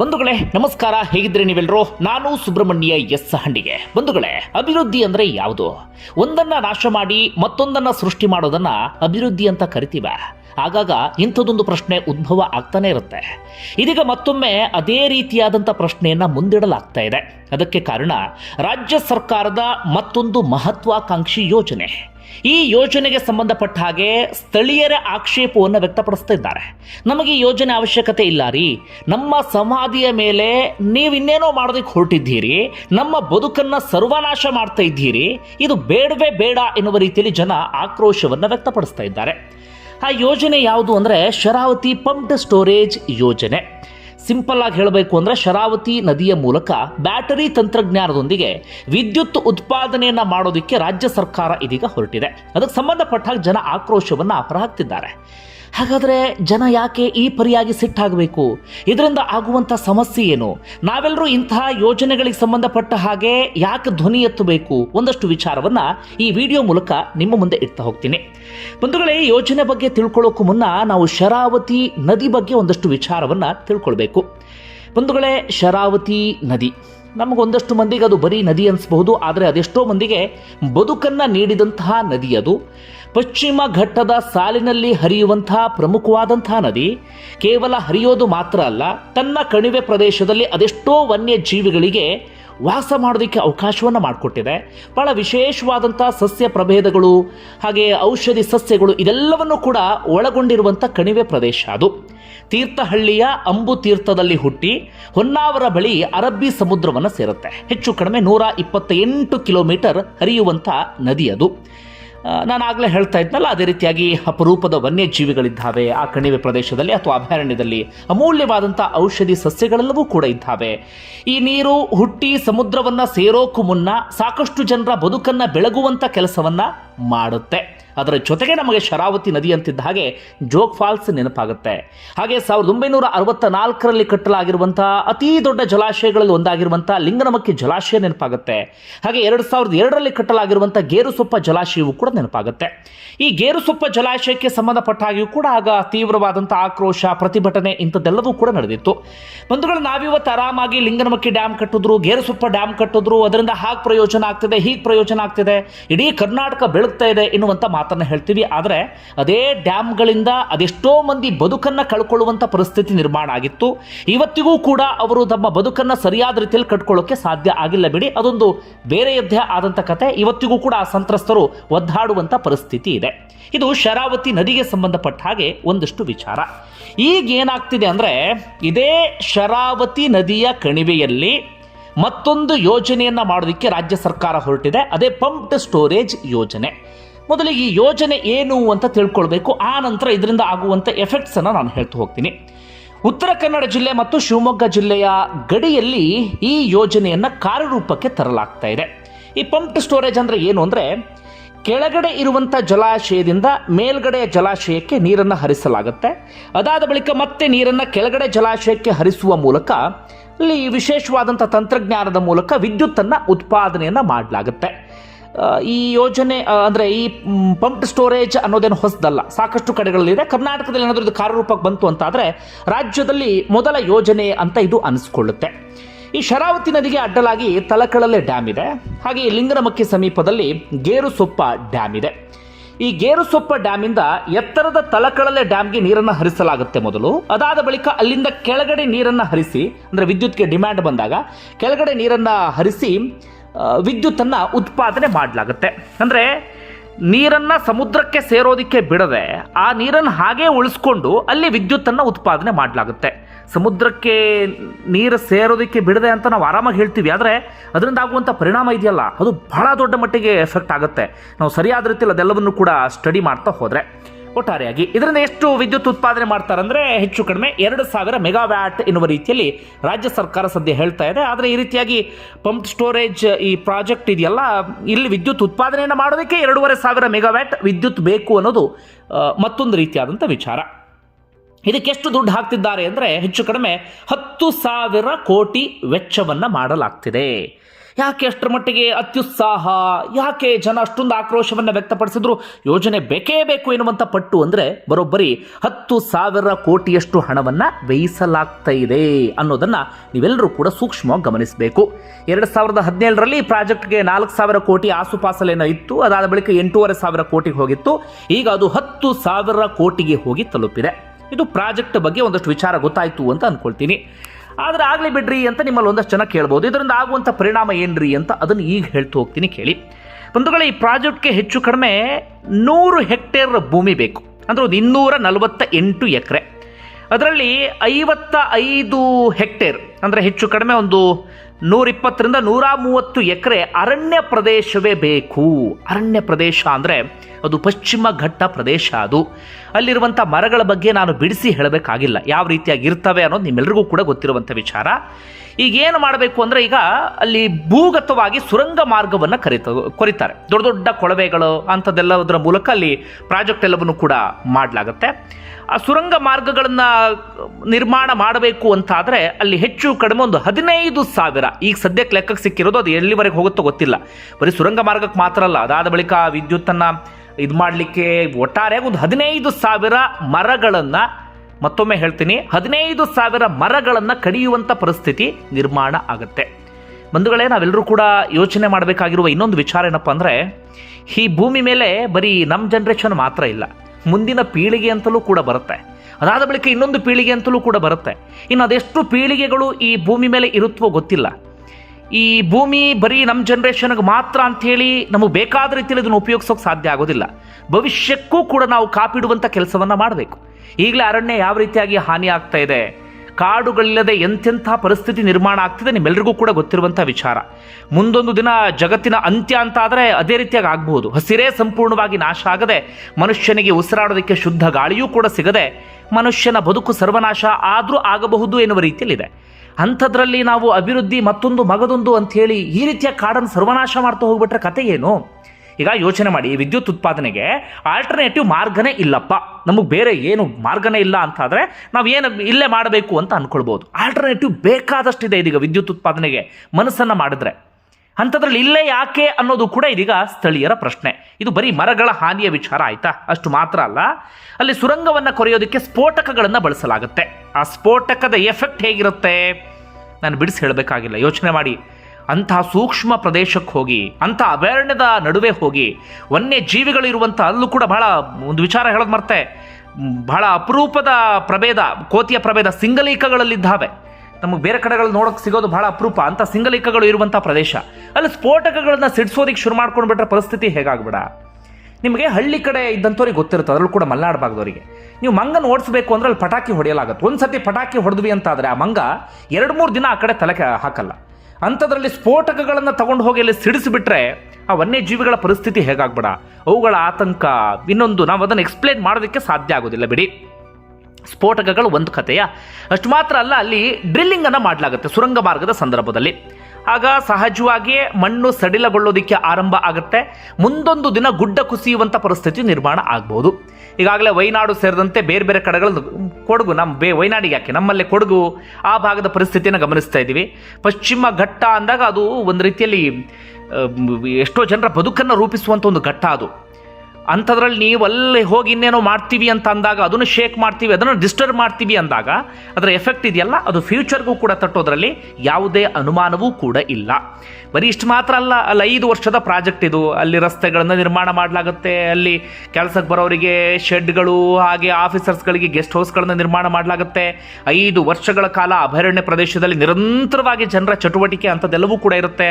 ಬಂಧುಗಳೇ, ನಮಸ್ಕಾರ. ಹೇಗಿದ್ರೆ ನೀವೆಲ್ಲರೂ ನಾನು ಸುಬ್ರಹ್ಮಣ್ಯ ಎಸ್ ಹಂಡಿಗೆ ಬಂಧುಗಳೇ, ಅಭಿವೃದ್ಧಿ ಅಂದ್ರೆ ಯಾವುದು? ಒಂದನ್ನ ನಾಶ ಮಾಡಿ ಮತ್ತೊಂದನ್ನ ಸೃಷ್ಟಿ ಮಾಡೋದನ್ನ ಅಭಿವೃದ್ಧಿ ಅಂತ ಕರಿತೀವ? ಆಗಾಗ ಇಂಥದೊಂದು ಪ್ರಶ್ನೆ ಉದ್ಭವ ಆಗ್ತಾನೆ ಇರುತ್ತೆ. ಇದೀಗ ಮತ್ತೊಮ್ಮೆ ಅದೇ ರೀತಿಯಾದಂಥ ಪ್ರಶ್ನೆಯನ್ನ ಮುಂದಿಡಲಾಗ್ತಾ ಇದೆ. ಅದಕ್ಕೆ ಕಾರಣ, ರಾಜ್ಯ ಸರ್ಕಾರದ ಮತ್ತೊಂದು ಮಹತ್ವಾಕಾಂಕ್ಷಿ ಯೋಜನೆ. ಈ ಯೋಜನೆಗೆ ಸಂಬಂಧಪಟ್ಟ ಹಾಗೆ ಸ್ಥಳೀಯರ ಆಕ್ಷೇಪವನ್ನು ವ್ಯಕ್ತಪಡಿಸ್ತಾ ಇದ್ದಾರೆ ನಮಗೆ ಈ ಯೋಜನೆ ಅವಶ್ಯಕತೆ ಇಲ್ಲ ರೀ. ನಮ್ಮ ಸಮಾಧಿಯ ಮೇಲೆ ನೀವು ಇನ್ನೇನೋ ಮಾಡೋದಕ್ಕೆ ಹೊರಟಿದ್ದೀರಿ. ನಮ್ಮ ಬದುಕನ್ನು ಸರ್ವನಾಶ ಮಾಡ್ತಾ ಇದ್ದೀರಿ. ಇದು ಬೇಡವೇ ಬೇಡ ಎನ್ನುವ ರೀತಿಯಲ್ಲಿ ಜನ ಆಕ್ರೋಶವನ್ನು ವ್ಯಕ್ತಪಡಿಸ್ತಾ ಇದ್ದಾರೆ. ಆ ಯೋಜನೆ ಯಾವುದು ಅಂದರೆ ಶರಾವತಿ ಪಂಪ್ಡ್ ಸ್ಟೋರೇಜ್ ಯೋಜನೆ. ಸಿಂಪಲ್ ಆಗಿ ಹೇಳಬೇಕು ಅಂದರೆ ಶರಾವತಿ ನದಿಯ ಮೂಲಕ ಬ್ಯಾಟರಿ ತಂತ್ರಜ್ಞಾನದೊಂದಿಗೆ ವಿದ್ಯುತ್ ಉತ್ಪಾದನೆಯನ್ನು ಮಾಡೋದಕ್ಕೆ ರಾಜ್ಯ ಸರ್ಕಾರ ಇದೀಗ ಹೊರಟಿದೆ. ಅದಕ್ಕೆ ಸಂಬಂಧಪಟ್ಟ ಜನ ಆಕ್ರೋಶವನ್ನು ಹೊರಹಾಕ್ತಿದ್ದಾರೆ ಹಾಗಾದರೆ ಜನ ಯಾಕೆ ಈ ಪರಿಯಾಗಿ ಸಿಟ್ಟಾಗಬೇಕು ಇದರಿಂದ ಆಗುವಂಥ ಸಮಸ್ಯೆ ಏನು? ನಾವೆಲ್ಲರೂ ಇಂತಹ ಯೋಜನೆಗಳಿಗೆ ಸಂಬಂಧಪಟ್ಟ ಹಾಗೆ ಯಾಕೆ ಧ್ವನಿ ಎತ್ತಬೇಕು? ಒಂದಷ್ಟು ವಿಚಾರವನ್ನು ಈ ವಿಡಿಯೋ ಮೂಲಕ ನಿಮ್ಮ ಮುಂದೆ ಇಡ್ತಾ ಹೋಗ್ತೀನಿ. ಬಂಧುಗಳೇ, ಯೋಜನೆ ಬಗ್ಗೆ ತಿಳ್ಕೊಳ್ಳೋಕ್ಕೂ ಮುನ್ನ ನಾವು ಶರಾವತಿ ನದಿ ಬಗ್ಗೆ ಒಂದಷ್ಟು ವಿಚಾರವನ್ನು ತಿಳ್ಕೊಳ್ಬೇಕು. ಬಂಧುಗಳೇ, ಶರಾವತಿ ನದಿ. ನಮಗೊಂದಷ್ಟು ಮಂದಿಗೆ ಅದು ಬರೀ ನದಿ ಅನಿಸಬಹುದು, ಆದರೆ ಅದೆಷ್ಟೋ ಮಂದಿಗೆ ಬದುಕನ್ನು ನೀಡಿದಂತಹ ನದಿ ಅದು. ಪಶ್ಚಿಮ ಘಟ್ಟದ ಸಾಲಿನಲ್ಲಿ ಹರಿಯುವಂತಹ ಪ್ರಮುಖವಾದಂತಹ ನದಿ. ಕೇವಲ ಹರಿಯೋದು ಮಾತ್ರ ಅಲ್ಲ, ತನ್ನ ಕಣಿವೆ ಪ್ರದೇಶದಲ್ಲಿ ಅದೆಷ್ಟೋ ವನ್ಯಜೀವಿಗಳಿಗೆ ವಾಸ ಮಾಡೋದಕ್ಕೆ ಅವಕಾಶವನ್ನು ಮಾಡಿಕೊಟ್ಟಿದೆ. ಬಹಳ ವಿಶೇಷವಾದಂಥ ಸಸ್ಯ ಪ್ರಭೇದಗಳು, ಹಾಗೆ ಔಷಧಿ ಸಸ್ಯಗಳು, ಇದೆಲ್ಲವನ್ನು ಕೂಡ ಒಳಗೊಂಡಿರುವಂಥ ಕಣಿವೆ ಪ್ರದೇಶ ಅದು. ತೀರ್ಥಹಳ್ಳಿಯ ಅಂಬು ತೀರ್ಥದಲ್ಲಿ ಹುಟ್ಟಿ ಹೊನ್ನಾವರ ಬಳಿ ಅರಬ್ಬಿ ಸಮುದ್ರವನ್ನು ಸೇರುತ್ತೆ. ಹೆಚ್ಚು ಕಡಿಮೆ ನೂರ ಇಪ್ಪತ್ತ ಎಂಟು ಕಿಲೋಮೀಟರ್ ಹರಿಯುವಂಥ ನದಿ ಅದು. ನಾನು ಆಗಲೇ ಹೇಳ್ತಾ ಇದ್ನಲ್ಲ, ಅದೇ ರೀತಿಯಾಗಿ ಅಪರೂಪದ ವನ್ಯಜೀವಿಗಳಿದ್ದಾವೆ. ಆ ಕಣಿವೆ ಪ್ರದೇಶದಲ್ಲಿ ಅಥವಾ ಅಭಯಾರಣ್ಯದಲ್ಲಿ ಅಮೂಲ್ಯವಾದಂಥ ಔಷಧಿ ಸಸ್ಯಗಳೆಲ್ಲವೂ ಕೂಡ ಇದ್ದಾವೆ. ಈ ನೀರು ಹುಟ್ಟಿ ಸಮುದ್ರವನ್ನು ಸೇರೋಕು ಮುನ್ನ ಸಾಕಷ್ಟು ಜನರ ಬದುಕನ್ನು ಬೆಳಗುವಂಥ ಕೆಲಸವನ್ನ ಮಾಡುತ್ತೆ. ಅದರ ಜೊತೆಗೆ ನಮಗೆ ಶರಾವತಿ ನದಿ ಅಂತಿದ್ದ ಹಾಗೆ ಜೋಗ್ ಫಾಲ್ಸ್ ನೆನಪಾಗುತ್ತೆ. ಹಾಗೆ ಸಾವಿರದ ಒಂಬೈನೂರ ಅರವತ್ತ ನಾಲ್ಕರಲ್ಲಿ ಕಟ್ಟಲಾಗಿರುವಂತಹ ಅತಿ ದೊಡ್ಡ ಜಲಾಶಯಗಳಲ್ಲಿ ಒಂದಾಗಿರುವಂತಹ ಲಿಂಗನಮಕ್ಕಿ ಜಲಾಶಯ ನೆನಪಾಗುತ್ತೆ. ಹಾಗೆ ಎರಡು ಸಾವಿರದ ಎರಡರಲ್ಲಿ ಕಟ್ಟಲಾಗಿರುವಂಥ ಗೇರುಸೊಪ್ಪ ಜಲಾಶಯವು ಕೂಡ ನೆನಪಾಗುತ್ತೆ. ಈ ಗೇರುಸೊಪ್ಪ ಜಲಾಶಯಕ್ಕೆ ಸಂಬಂಧಪಟ್ಟ ಹಾಗೆಯೂ ಕೂಡ ಆಗ ತೀವ್ರವಾದಂಥ ಆಕ್ರೋಶ, ಪ್ರತಿಭಟನೆ ಇಂಥದ್ದೆಲ್ಲವೂ ಕೂಡ ನಡೆದಿತ್ತು. ಬಂಧುಗಳು, ನಾವಿವತ್ತು ಆರಾಮಾಗಿ ಲಿಂಗನಮಕ್ಕಿ ಡ್ಯಾಮ್ ಕಟ್ಟಿದ್ರು, ಗೇರುಸೊಪ್ಪ ಡ್ಯಾಮ್ ಕಟ್ಟಿದ್ರು. ಅದರಿಂದ ಹಾಗೆ ಪ್ರಯೋಜನ ಆಗ್ತಿದೆ, ಹೀಗೆ ಪ್ರಯೋಜನ ಆಗ್ತಿದೆ. ಇಡೀ ಕರ್ನಾಟಕ ಬೆಳಗ್ತಾ ಇದೆ ಎನ್ನುವಂಥ ಮಾತನ್ನು ಹೇಳ್ತೀವಿ. ಆದರೆ ಅದೇ ಡ್ಯಾಮ್ಗಳಿಂದ ಅದೆಷ್ಟೋ ಮಂದಿ ಬದುಕನ್ನು ಕಳ್ಕೊಳ್ಳುವಂಥ ಪರಿಸ್ಥಿತಿ ನಿರ್ಮಾಣ ಆಗಿತ್ತು. ಇವತ್ತಿಗೂ ಕೂಡ ಅವರು ತಮ್ಮ ಬದುಕನ್ನು ಸರಿಯಾದ ರೀತಿಯಲ್ಲಿ ಕಟ್ಕೊಳ್ಳೋಕ್ಕೆ ಸಾಧ್ಯ ಆಗಿಲ್ಲ ಬಿಡಿ. ಅದೊಂದು ಬೇರೆಯದ್ದೇ ಆದಂಥ ಕತೆ. ಇವತ್ತಿಗೂ ಕೂಡ ಆ ಸಂತ್ರಸ್ತರು ಒದ್ದಾಡುವಂಥ ಪರಿಸ್ಥಿತಿ ಇದೆ. ಇದು ಶರಾವತಿ ನದಿಗೆ ಸಂಬಂಧಪಟ್ಟ ಹಾಗೆ ಒಂದಷ್ಟು ವಿಚಾರ. ಈಗ ಏನಾಗ್ತಿದೆ ಅಂದರೆ ಇದೇ ಶರಾವತಿ ನದಿಯ ಕಣಿವೆಯಲ್ಲಿ ಮತ್ತೊಂದು ಯೋಜನೆಯನ್ನ ಮಾಡೋದಕ್ಕೆ ರಾಜ್ಯ ಸರ್ಕಾರ ಹೊರಟಿದೆ. ಅದೇ ಪಂಪ್ಡ್ ಸ್ಟೋರೇಜ್ ಯೋಜನೆ. ಮೊದಲಿಗೆ ಈ ಯೋಜನೆ ಏನು ಅಂತ ತಿಳ್ಕೊಳ್ಬೇಕು. ಆ ನಂತರ ಇದರಿಂದ ಆಗುವಂಥ ಎಫೆಕ್ಟ್ಸ್ ಅನ್ನು ನಾನು ಹೇಳ್ತಾ ಹೋಗ್ತೀನಿ. ಉತ್ತರ ಕನ್ನಡ ಜಿಲ್ಲೆ ಮತ್ತು ಶಿವಮೊಗ್ಗ ಜಿಲ್ಲೆಯ ಗಡಿಯಲ್ಲಿ ಈ ಯೋಜನೆಯನ್ನು ಕಾರ್ಯರೂಪಕ್ಕೆ ತರಲಾಗ್ತಾ ಇದೆ. ಈ ಪಂಪ್ಡ್ ಸ್ಟೋರೇಜ್ ಅಂದರೆ ಏನು ಅಂದರೆ ಕೆಳಗಡೆ ಇರುವಂಥ ಜಲಾಶಯದಿಂದ ಮೇಲ್ಗಡೆಯ ಜಲಾಶಯಕ್ಕೆ ನೀರನ್ನು ಹರಿಸಲಾಗುತ್ತೆ. ಅದಾದ ಬಳಿಕ ಮತ್ತೆ ನೀರನ್ನು ಕೆಳಗಡೆ ಜಲಾಶಯಕ್ಕೆ ಹರಿಸುವ ಮೂಲಕ ಇಲ್ಲಿ ವಿಶೇಷವಾದಂಥ ತಂತ್ರಜ್ಞಾನದ ಮೂಲಕ ವಿದ್ಯುತ್ತನ್ನು ಉತ್ಪಾದನೆಯನ್ನು ಮಾಡಲಾಗುತ್ತೆ. ಈ ಯೋಜನೆ ಅಂದರೆ ಈ ಪಂಪ್ ಸ್ಟೋರೇಜ್ ಅನ್ನೋದೇನು ಹೊಸದಲ್ಲ. ಸಾಕಷ್ಟು ಕಡೆಗಳಲ್ಲಿದೆ. ಕರ್ನಾಟಕದಲ್ಲಿ ಏನಾದರೂ ಇದು ಕಾರ್ಯರೂಪಕ್ಕೆ ಬಂತು ಅಂತಾದರೆ ರಾಜ್ಯದಲ್ಲಿ ಮೊದಲ ಯೋಜನೆ ಅಂತ ಇದು ಅನಿಸ್ಕೊಳ್ಳುತ್ತೆ. ಈ ಶರಾವತಿ ನದಿಗೆ ಅಡ್ಡಲಾಗಿ ತಲಕಳಲೆ ಡ್ಯಾಮ್ ಇದೆ. ಹಾಗೆ ಲಿಂಗನಮಕ್ಕಿ ಸಮೀಪದಲ್ಲಿ ಗೇರುಸೊಪ್ಪ ಡ್ಯಾಮ್ ಇದೆ. ಈ ಗೇರುಸೊಪ್ಪ ಡ್ಯಾಮಿಂದ ಎತ್ತರದ ತಲಕಳಲೆ ಡ್ಯಾಮ್ಗೆ ನೀರನ್ನು ಹರಿಸಲಾಗುತ್ತೆ ಮೊದಲು. ಅದಾದ ಬಳಿಕ ಅಲ್ಲಿಂದ ಕೆಳಗಡೆ ನೀರನ್ನು ಹರಿಸಿ, ಅಂದರೆ ವಿದ್ಯುತ್ಗೆ ಡಿಮ್ಯಾಂಡ್ ಬಂದಾಗ ಕೆಳಗಡೆ ನೀರನ್ನು ಹರಿಸಿ ವಿದ್ಯುತ್ತನ್ನು ಉತ್ಪಾದನೆ ಮಾಡಲಾಗುತ್ತೆ. ಅಂದರೆ ನೀರನ್ನು ಸಮುದ್ರಕ್ಕೆ ಸೇರೋದಕ್ಕೆ ಬಿಡದೆ ಆ ನೀರನ್ನು ಹಾಗೇ ಉಳಿಸ್ಕೊಂಡು ಅಲ್ಲಿ ವಿದ್ಯುತ್ತನ್ನು ಉತ್ಪಾದನೆ ಮಾಡಲಾಗುತ್ತೆ. ಸಮುದ್ರಕ್ಕೆ ನೀರು ಸೇರೋದಕ್ಕೆ ಬಿಡದೆ ಅಂತ ನಾವು ಆರಾಮಾಗಿ ಹೇಳ್ತೀವಿ. ಆದರೆ ಅದರಿಂದ ಆಗುವಂಥ ಪರಿಣಾಮ ಇದೆಯಲ್ಲ, ಅದು ಬಹಳ ದೊಡ್ಡ ಮಟ್ಟಿಗೆ ಎಫೆಕ್ಟ್ ಆಗುತ್ತೆ. ನಾವು ಸರಿಯಾದ ರೀತಿಯಲ್ಲಿ ಅದೆಲ್ಲವನ್ನು ಕೂಡ ಸ್ಟಡಿ ಮಾಡ್ತಾ ಹೋದರೆ ಒಟ್ಟಾರೆಯಾಗಿ. ಇದರಿಂದ ಎಷ್ಟು ವಿದ್ಯುತ್ ಉತ್ಪಾದನೆ ಮಾಡ್ತಾರೆ ಅಂದರೆ ಹೆಚ್ಚು ಕಡಿಮೆ ಎರಡು ಸಾವಿರ ಮೆಗಾವ್ಯಾಟ್ ಎನ್ನುವ ರೀತಿಯಲ್ಲಿ ರಾಜ್ಯ ಸರ್ಕಾರ ಸದ್ಯ ಹೇಳ್ತಾ ಇದೆ. ಆದರೆ ಈ ರೀತಿಯಾಗಿ ಪಂಪ್ ಸ್ಟೋರೇಜ್ ಈ ಪ್ರಾಜೆಕ್ಟ್ ಇದೆಯಲ್ಲ, ಇಲ್ಲಿ ವಿದ್ಯುತ್ ಉತ್ಪಾದನೆಯನ್ನು ಮಾಡೋದಕ್ಕೆ ಎರಡೂವರೆ ಸಾವಿರ ಮೆಗಾವ್ಯಾಟ್ ವಿದ್ಯುತ್ ಬೇಕು ಅನ್ನೋದು ಮತ್ತೊಂದು ರೀತಿಯಾದಂಥ ವಿಚಾರ. ಇದಕ್ಕೆ ಎಷ್ಟು ದುಡ್ಡು ಹಾಕ್ತಿದ್ದಾರೆ ಅಂದರೆ ಹೆಚ್ಚು ಕಡಿಮೆ ಹತ್ತು ಸಾವಿರ ಕೋಟಿ ವೆಚ್ಚವನ್ನು ಮಾಡಲಾಗ್ತಿದೆ. ಯಾಕೆ ಅಷ್ಟರ ಮಟ್ಟಿಗೆ ಅತ್ಯುತ್ಸಾಹ? ಯಾಕೆ ಜನ ಅಷ್ಟೊಂದು ಆಕ್ರೋಶವನ್ನು ವ್ಯಕ್ತಪಡಿಸಿದ್ರು? ಯೋಜನೆ ಬೇಕೇ ಬೇಕು ಎನ್ನುವಂಥ ಪಟ್ಟು ಅಂದರೆ ಬರೋಬ್ಬರಿ ಹತ್ತು ಸಾವಿರ ಕೋಟಿಯಷ್ಟು ಹಣವನ್ನು ವ್ಯಯಿಸಲಾಗ್ತಾ ಇದೆ ಅನ್ನೋದನ್ನು ನೀವೆಲ್ಲರೂ ಕೂಡ ಸೂಕ್ಷ್ಮವಾಗಿ ಗಮನಿಸಬೇಕು. ಎರಡು ಸಾವಿರದ ಹದಿನೇಳರಲ್ಲಿ ಪ್ರಾಜೆಕ್ಟ್ಗೆ ನಾಲ್ಕು ಸಾವಿರ ಕೋಟಿ ಆಸುಪಾಸಲೇನೋ ಇತ್ತು, ಅದಾದ ಬಳಿಕ ಎಂಟೂವರೆ ಸಾವಿರ ಕೋಟಿಗೆ ಹೋಗಿತ್ತು, ಈಗ ಅದು ಹತ್ತು ಸಾವಿರ ಕೋಟಿಗೆ ಹೋಗಿ ತಲುಪಿದೆ. ಇದು ಪ್ರಾಜೆಕ್ಟ್ ಬಗ್ಗೆ ಒಂದಷ್ಟು ವಿಚಾರ ಗೊತ್ತಾಯಿತು ಅಂತ ಅಂದ್ಕೊಳ್ತೀನಿ ಆದರೆ ಆಗಲಿ ಬಿಡ್ರಿ ಅಂತ ನಿಮ್ಮಲ್ಲಿ ಒಂದಷ್ಟು ಜನ ಕೇಳ್ಬೋದು. ಇದರಿಂದ ಆಗುವಂಥ ಪರಿಣಾಮ ಏನ್ರಿ ಅಂತ ಅದನ್ನು ಈಗ ಹೇಳ್ತಾ ಹೋಗ್ತೀನಿ ಕೇಳಿ. ಬಂಧುಗಳೇ, ಈ ಪ್ರಾಜೆಕ್ಟ್ಗೆ ಹೆಚ್ಚು ಕಡಿಮೆ ನೂರು ಹೆಕ್ಟೇರ್ ಭೂಮಿ ಬೇಕು. ಅಂದರೆ ಒಂದು ಇನ್ನೂರ ನಲವತ್ತ ಎಂಟು ಎಕರೆ. ಅದರಲ್ಲಿ ಐವತ್ತ ಐದು ಹೆಕ್ಟೇರ್, ಅಂದರೆ ಹೆಚ್ಚು ಕಡಿಮೆ ಒಂದು ನೂರಿಪ್ಪತ್ತರಿಂದ ನೂರ ಮೂವತ್ತು ಎಕರೆ ಅರಣ್ಯ ಪ್ರದೇಶವೇ ಬೇಕು. ಅರಣ್ಯ ಪ್ರದೇಶ ಅಂದರೆ ಅದು ಪಶ್ಚಿಮ ಘಟ್ಟ ಪ್ರದೇಶ ಅದು. ಅಲ್ಲಿರುವಂಥ ಮರಗಳ ಬಗ್ಗೆ ನಾನು ಬಿಡಿಸಿ ಹೇಳಬೇಕಾಗಿಲ್ಲ. ಯಾವ ರೀತಿಯಾಗಿ ಇರ್ತವೆ ಅನ್ನೋದು ನಿಮ್ಮೆಲ್ಲರಿಗೂ ಕೂಡ ಗೊತ್ತಿರುವಂಥ ವಿಚಾರ. ಈಗ ಏನು ಮಾಡಬೇಕು ಅಂದರೆ ಈಗ ಅಲ್ಲಿ ಭೂಗತವಾಗಿ ಸುರಂಗ ಮಾರ್ಗವನ್ನು ಕರಿತ, ಕೊರಿತಾರೆ. ದೊಡ್ಡ ದೊಡ್ಡ ಕೊಳವೆಗಳು ಅಂಥದ್ದೆಲ್ಲದರ ಮೂಲಕ ಅಲ್ಲಿ ಪ್ರಾಜೆಕ್ಟ್ ಎಲ್ಲವನ್ನು ಕೂಡ ಮಾಡಲಾಗುತ್ತೆ. ಆ ಸುರಂಗ ಮಾರ್ಗಗಳನ್ನು ನಿರ್ಮಾಣ ಮಾಡಬೇಕು ಅಂತಾದರೆ ಅಲ್ಲಿ ಹೆಚ್ಚು ಕಡಿಮೆ ಒಂದು ಹದಿನೈದು ಸಾವಿರ. ಈಗ ಸದ್ಯಕ್ಕೆ ಲೆಕ್ಕಕ್ಕೆ ಸಿಕ್ಕಿರೋದು ಅದು ಎಲ್ಲಿವರೆಗೆ ಹೋಗುತ್ತೋ ಗೊತ್ತಿಲ್ಲ. ಬರೀ ಸುರಂಗ ಮಾರ್ಗಕ್ಕೆ ಮಾತ್ರ ಅಲ್ಲ, ಅದಾದ ಬಳಿಕ ವಿದ್ಯುತ್ತನ್ನು ಇದು ಮಾಡಲಿಕ್ಕೆ ಒಟ್ಟಾರೆಯಾಗಿ ಒಂದು ಹದಿನೈದು ಸಾವಿರ ಮರಗಳನ್ನು, ಮತ್ತೊಮ್ಮೆ ಹೇಳ್ತೀನಿ, ಹದಿನೈದು ಸಾವಿರ ಮರಗಳನ್ನು ಕಡಿಯುವಂಥ ಪರಿಸ್ಥಿತಿ ನಿರ್ಮಾಣ ಆಗುತ್ತೆ. ಬಂಧುಗಳೇ, ನಾವೆಲ್ಲರೂ ಕೂಡ ಯೋಚನೆ ಮಾಡಬೇಕಾಗಿರುವ ಇನ್ನೊಂದು ವಿಚಾರ ಏನಪ್ಪ ಅಂದರೆ, ಈ ಭೂಮಿ ಮೇಲೆ ಬರೀ ನಮ್ಮ ಜನ್ರೇಷನ್ ಮಾತ್ರ ಇಲ್ಲ. ಮುಂದಿನ ಪೀಳಿಗೆ ಅಂತಲೂ ಕೂಡ ಬರುತ್ತೆ. ಅದಾದ ಬಳಿಕ ಇನ್ನೊಂದು ಪೀಳಿಗೆ ಅಂತಲೂ ಕೂಡ ಬರುತ್ತೆ. ಇನ್ನು ಅದೆಷ್ಟು ಪೀಳಿಗೆಗಳು ಈ ಭೂಮಿ ಮೇಲೆ ಇರುತ್ತವೋ ಗೊತ್ತಿಲ್ಲ. ಈ ಭೂಮಿ ಬರೀ ನಮ್ಮ ಜನ್ರೇಷನ್ಗೆ ಮಾತ್ರ ಅಂಥೇಳಿ ನಮಗೆ ಬೇಕಾದ ರೀತಿಯಲ್ಲಿ ಇದನ್ನು ಉಪಯೋಗಿಸೋಕೆ ಸಾಧ್ಯ ಆಗೋದಿಲ್ಲ. ಭವಿಷ್ಯಕ್ಕೂ ಕೂಡ ನಾವು ಕಾಪಿಡುವಂಥ ಕೆಲಸವನ್ನು ಮಾಡಬೇಕು. ಈಗಲೇ ಅರಣ್ಯ ಯಾವ ರೀತಿಯಾಗಿ ಹಾನಿ ಆಗ್ತಾ ಇದೆ? ಕಾಡುಗಳಿಲ್ಲದೆ ಎಂತೆಂಥ ಪರಿಸ್ಥಿತಿ ನಿರ್ಮಾಣ ಆಗ್ತಿದೆ ನಿಮ್ಮೆಲ್ಲರಿಗೂ ಕೂಡ ಗೊತ್ತಿರುವಂಥ ವಿಚಾರ. ಮುಂದೊಂದು ದಿನ ಜಗತ್ತಿನ ಅಂತ್ಯ ಅಂತ ಆದರೆ ಅದೇ ರೀತಿಯಾಗಿ ಆಗಬಹುದು. ಹಸಿರೇ ಸಂಪೂರ್ಣವಾಗಿ ನಾಶ ಆಗದೆ ಮನುಷ್ಯನಿಗೆ ಉಸಿರಾಡೋದಕ್ಕೆ ಶುದ್ಧ ಗಾಳಿಯೂ ಕೂಡ ಸಿಗದೆ ಮನುಷ್ಯನ ಬದುಕು ಸರ್ವನಾಶ ಆದರೂ ಆಗಬಹುದು ಎನ್ನುವ ರೀತಿಯಲ್ಲಿದೆ. ಅಂಥದ್ರಲ್ಲಿ ನಾವು ಅಭಿವೃದ್ಧಿ ಮತ್ತೊಂದು ಮಗದೊಂದು ಅಂಥೇಳಿ ಈ ರೀತಿಯ ಕಾಡನ್ನು ಸರ್ವನಾಶ ಮಾಡ್ತಾ ಹೋಗ್ಬಿಟ್ರೆ ಕತೆ ಏನು? ಈಗ ಯೋಚನೆ ಮಾಡಿ ವಿದ್ಯುತ್ ಉತ್ಪಾದನೆಗೆ ಆಲ್ಟರ್ನೇಟಿವ್ ಮಾರ್ಗನೇ ಇಲ್ಲಪ್ಪ. ನಮಗೆ ಬೇರೆ ಏನು ಮಾರ್ಗನೇ ಇಲ್ಲ ಅಂತಾದರೆ ನಾವು ಏನು ಇಲ್ಲೇ ಮಾಡಬೇಕು ಅಂತ ಅಂದ್ಕೊಳ್ಬೋದು ಆಲ್ಟರ್ನೇಟಿವ್ ಬೇಕಾದಷ್ಟಿದೆ ಇದೀಗ ವಿದ್ಯುತ್ ಉತ್ಪಾದನೆಗೆ ಮನಸ್ಸನ್ನು ಮಾಡಿದ್ರೆ. ಅಂಥದ್ರಲ್ಲಿ ಇಲ್ಲೇ ಯಾಕೆ ಅನ್ನೋದು ಕೂಡ ಇದೀಗ ಸ್ಥಳೀಯರ ಪ್ರಶ್ನೆ. ಇದು ಬರೀ ಮರಗಳ ಹಾನಿಯ ವಿಚಾರ ಆಯ್ತಾ? ಅಷ್ಟು ಮಾತ್ರ ಅಲ್ಲ. ಅಲ್ಲಿ ಸುರಂಗವನ್ನು ಕೊರೆಯೋದಕ್ಕೆ ಸ್ಫೋಟಕಗಳನ್ನು ಬಳಸಲಾಗುತ್ತೆ. ಆ ಸ್ಫೋಟಕದ ಎಫೆಕ್ಟ್ ಹೇಗಿರುತ್ತೆ? ನಾನು ಬಿಡಿಸಿ ಹೇಳಬೇಕಾಗಿಲ್ಲ. ಯೋಚನೆ ಮಾಡಿ. ಅಂತಹ ಸೂಕ್ಷ್ಮ ಪ್ರದೇಶಕ್ಕೆ ಹೋಗಿ, ಅಂಥ ಅಭಯಾರಣ್ಯದ ನಡುವೆ ಹೋಗಿ ವನ್ಯ ಜೀವಿಗಳಿರುವಂಥ ಅಲ್ಲೂ ಕೂಡ ಬಹಳ ಒಂದು ವಿಚಾರ ಹೇಳೋದು ಮರ್ತೆ. ಬಹಳ ಅಪರೂಪದ ಪ್ರಭೇದ, ಕೋತಿಯ ಪ್ರಭೇದ ಸಿಂಗಲೀಕಗಳಲ್ಲಿದ್ದಾವೆ. ನಮಗೆ ಬೇರೆ ಕಡೆಗಳು ನೋಡೋಕೆ ಸಿಗೋದು ಬಹಳ ಅಪರೂಪ. ಅಂತ ಸಿಂಗಲೀಕಗಳು ಇರುವಂಥ ಪ್ರದೇಶ. ಅಲ್ಲಿ ಸ್ಫೋಟಕಗಳನ್ನ ಸಿಡಿಸೋದಕ್ಕೆ ಶುರು ಮಾಡ್ಕೊಂಡು ಬಿಟ್ರೆ ಪರಿಸ್ಥಿತಿ ಹೇಗಾಗ್ಬಿಡ? ನಿಮಗೆ ಹಳ್ಳಿ ಕಡೆ ಇದ್ದಂಥವ್ರಿಗೆ ಗೊತ್ತಿರುತ್ತೆ, ಅದರಲ್ಲೂ ಕೂಡ ಮಲೆನಾಡು ಭಾಗದವರಿಗೆ. ನೀವು ಮಂಗನ ಓಡಿಸ್ಬೇಕು ಅಂದ್ರೆ ಅಲ್ಲಿ ಪಟಾಕಿ ಹೊಡೆಯಲಾಗುತ್ತೆ. ಒಂದು ಸತಿ ಪಟಾಕಿ ಹೊಡೆದ್ವಿ ಅಂತಾದರೆ ಆ ಮಂಗ ಎರಡು ಮೂರು ದಿನ ಆ ಕಡೆ ತಲೆ ಹಾಕಲ್ಲ. ಅಂಥದ್ರಲ್ಲಿ ಸ್ಫೋಟಕಗಳನ್ನು ತಗೊಂಡು ಹೋಗಿ ಅಲ್ಲಿ ಸಿಡಿಸಿಬಿಟ್ರೆ ಆ ವನ್ಯಜೀವಿಗಳ ಪರಿಸ್ಥಿತಿ ಹೇಗಾಗ್ಬೇಡ? ಅವುಗಳ ಆತಂಕ ಇನ್ನೊಂದು ನಾವು ಅದನ್ನು ಎಕ್ಸ್ಪ್ಲೇನ್ ಮಾಡೋದಕ್ಕೆ ಸಾಧ್ಯ ಆಗೋದಿಲ್ಲ ಬಿಡಿ. ಸ್ಫೋಟಕಗಳು ಒಂದು ಕಥೆಯ. ಅಷ್ಟು ಮಾತ್ರ ಅಲ್ಲ, ಅಲ್ಲಿ ಡ್ರಿಲ್ಲಿಂಗ್ ಅನ್ನು ಮಾಡಲಾಗುತ್ತೆ ಸುರಂಗ ಮಾರ್ಗದ ಸಂದರ್ಭದಲ್ಲಿ. ಆಗ ಸಹಜವಾಗಿಯೇ ಮಣ್ಣು ಸಡಿಲಗೊಳ್ಳೋದಕ್ಕೆ ಆರಂಭ ಆಗುತ್ತೆ. ಮುಂದೊಂದು ದಿನ ಗುಡ್ಡ ಕುಸಿಯುವಂಥ ಪರಿಸ್ಥಿತಿ ನಿರ್ಮಾಣ ಆಗ್ಬೋದು. ಈಗಾಗಲೇ ವೈನಾಡು ಸೇರಿದಂತೆ ಬೇರೆ ಬೇರೆ ಕಡೆಗಳಲ್ಲಿ ಕೊಡಗು ನಮ್ಮ ಬೇ ವೈನಾಡಿಗೆ ಯಾಕೆ? ನಮ್ಮಲ್ಲೇ ಕೊಡಗು. ಆ ಭಾಗದ ಪರಿಸ್ಥಿತಿಯನ್ನು ಗಮನಿಸ್ತಾ ಇದ್ದೀವಿ. ಪಶ್ಚಿಮ ಘಟ್ಟ ಅಂದಾಗ ಅದು ಒಂದು ರೀತಿಯಲ್ಲಿ ಎಷ್ಟೋ ಜನರ ಬದುಕನ್ನು ರೂಪಿಸುವಂಥ ಒಂದು ಘಟ್ಟ ಅದು. ಅಂಥದ್ರಲ್ಲಿ ನೀವು ಅಲ್ಲಿ ಹೋಗಿ ಇನ್ನೇನೋ ಮಾಡ್ತೀವಿ ಅಂತ ಅಂದಾಗ ಅದನ್ನು ಶೇಕ್ ಮಾಡ್ತೀವಿ, ಅದನ್ನು ಡಿಸ್ಟರ್ಬ್ ಮಾಡ್ತೀವಿ ಅಂದಾಗ ಅದರ ಎಫೆಕ್ಟ್ ಇದೆಯಲ್ಲ? ಅದು ಫ್ಯೂಚರ್ಗೂ ಕೂಡ ತಟ್ಟೋದ್ರಲ್ಲಿ ಯಾವುದೇ ಅನುಮಾನವೂ ಕೂಡ ಇಲ್ಲ. ಬರೀ ಇಷ್ಟು ಮಾತ್ರ ಅಲ್ಲ, ಅಲ್ಲಿ ಐದು ವರ್ಷದ ಪ್ರಾಜೆಕ್ಟ್ ಇದು. ಅಲ್ಲಿ ರಸ್ತೆಗಳನ್ನು ನಿರ್ಮಾಣ ಮಾಡಲಾಗುತ್ತೆ, ಅಲ್ಲಿ ಕೆಲಸಕ್ಕೆ ಬರೋರಿಗೆ ಶೆಡ್ಗಳು, ಹಾಗೆ ಆಫೀಸರ್ಸ್ಗಳಿಗೆ ಗೆಸ್ಟ್ ಹೌಸ್ಗಳನ್ನು ನಿರ್ಮಾಣ ಮಾಡಲಾಗುತ್ತೆ. ಐದು ವರ್ಷಗಳ ಕಾಲ ಅಭಯಾರಣ್ಯ ಪ್ರದೇಶದಲ್ಲಿ ನಿರಂತರವಾಗಿ ಜನರ ಚಟುವಟಿಕೆ ಅಂಥದ್ದೆಲ್ಲವೂ ಕೂಡ ಇರುತ್ತೆ.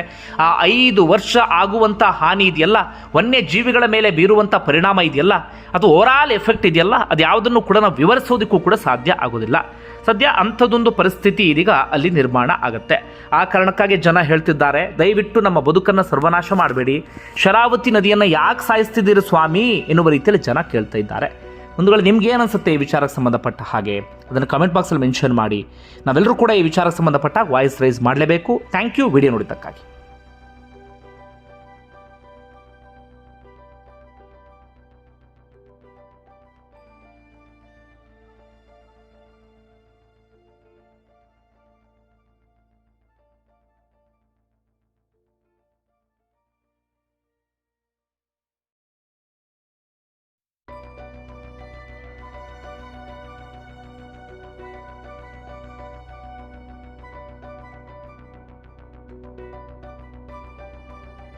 ಆ ಐದು ವರ್ಷ ಆಗುವಂಥ ಹಾನಿ ಇದೆಯಲ್ಲ? ವನ್ಯ ಜೀವಿಗಳ ಮೇಲೆ ಬೀರುವಂಥ ಪರಿಣಾಮ ಇದೆಯಲ್ಲ? ಅದು ಓವರಾಲ್ ಎಫೆಕ್ಟ್ ಇದೆಯಲ್ಲ? ಅದು ಯಾವುದನ್ನು ಕೂಡ ನಾವು ವಿವರಿಸೋದಕ್ಕೂ ಕೂಡ ಸಾಧ್ಯ ಆಗೋದಿಲ್ಲ ಸದ್ಯ ಅಂಥದ್ದೊಂದು ಪರಿಸ್ಥಿತಿ ಇದೀಗ ಅಲ್ಲಿ ನಿರ್ಮಾಣ ಆಗುತ್ತೆ. ಆ ಕಾರಣಕ್ಕಾಗಿ ಜನ ಹೇಳ್ತಿದ್ದಾರೆ, ದಯವಿಟ್ಟು ನಮ್ಮ ಬದುಕನ್ನು ಸರ್ವನಾಶ ಮಾಡಬೇಡಿ. ಶರಾವತಿ ನದಿಯನ್ನು ಯಾಕೆ ಸಾಯಿಸ್ತಿದ್ದೀರಿ ಸ್ವಾಮಿ? ಎನ್ನುವ ರೀತಿಯಲ್ಲಿ ಜನ ಕೇಳ್ತಾ ಇದ್ದಾರೆ. ಒಂದು ವೇಳೆ ನಿಮ್ಗೆ ಏನು ಅನ್ಸುತ್ತೆ ಈ ವಿಚಾರಕ್ಕೆ ಸಂಬಂಧಪಟ್ಟ ಹಾಗೆ? ಅದನ್ನು ಕಮೆಂಟ್ ಬಾಕ್ಸಲ್ಲಿ ಮೆನ್ಷನ್ ಮಾಡಿ. ನಾವೆಲ್ಲರೂ ಕೂಡ ಈ ವಿಚಾರಕ್ಕೆ ಸಂಬಂಧಪಟ್ಟ ವಾಯ್ಸ್ ರೈಸ್ ಮಾಡಲೇಬೇಕು. Thank you video ನೋಡಿದ್ದಕ್ಕಾಗಿ.